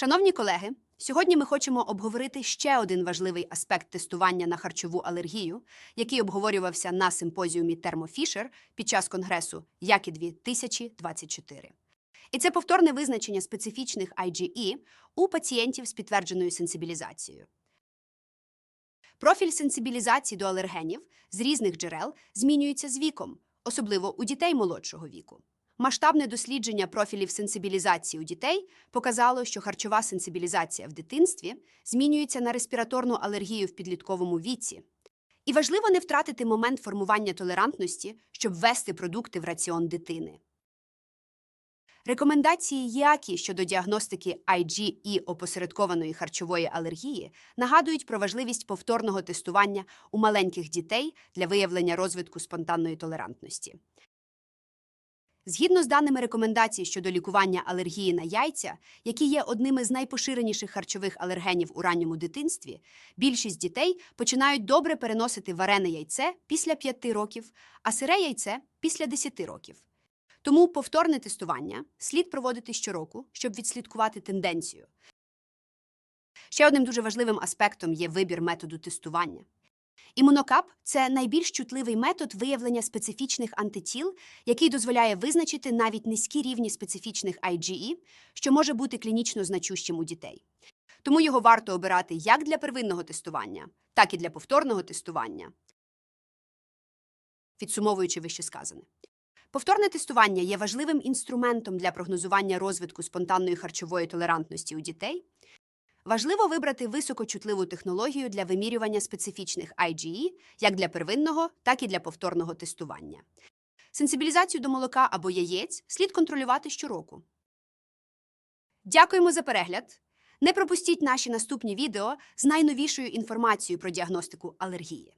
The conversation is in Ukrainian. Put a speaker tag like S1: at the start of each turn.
S1: Шановні колеги, сьогодні ми хочемо обговорити ще один важливий аспект тестування на харчову алергію, який обговорювався на симпозіумі Термофішер під час конгресу Які 2024. І це повторне визначення специфічних IgE у пацієнтів з підтвердженою сенсибілізацією. Профіль сенсибілізації до алергенів з різних джерел змінюється з віком, особливо у дітей молодшого віку. Масштабне дослідження профілів сенсибілізації у дітей показало, що харчова сенсибілізація в дитинстві змінюється на респіраторну алергію в підлітковому віці. І важливо не втратити момент формування толерантності, щоб ввести продукти в раціон дитини. Рекомендації ЄАКІ щодо діагностики IgE опосередкованої харчової алергії нагадують про важливість повторного тестування у маленьких дітей для виявлення розвитку спонтанної толерантності. Згідно з даними рекомендацій щодо лікування алергії на яйця, які є одними з найпоширеніших харчових алергенів у ранньому дитинстві, більшість дітей починають добре переносити варене яйце після 5 років, а сире яйце після 10 років. Тому повторне тестування слід проводити щороку, щоб відслідкувати тенденцію. Ще одним дуже важливим аспектом є вибір методу тестування. Імунокап це найбільш чутливий метод виявлення специфічних антитіл, який дозволяє визначити навіть низькі рівні специфічних IgE, що може бути клінічно значущим у дітей. Тому його варто обирати як для первинного тестування, так і для повторного тестування. Підсумовуючи вищесказане. Повторне тестування є важливим інструментом для прогнозування розвитку спонтанної харчової толерантності у дітей. Важливо вибрати високочутливу технологію для вимірювання специфічних IgE як для первинного, так і для повторного тестування. Сенсибілізацію до молока або яєць слід контролювати щороку. Дякуємо за перегляд! Не пропустіть наші наступні відео з найновішою інформацією про діагностику алергії.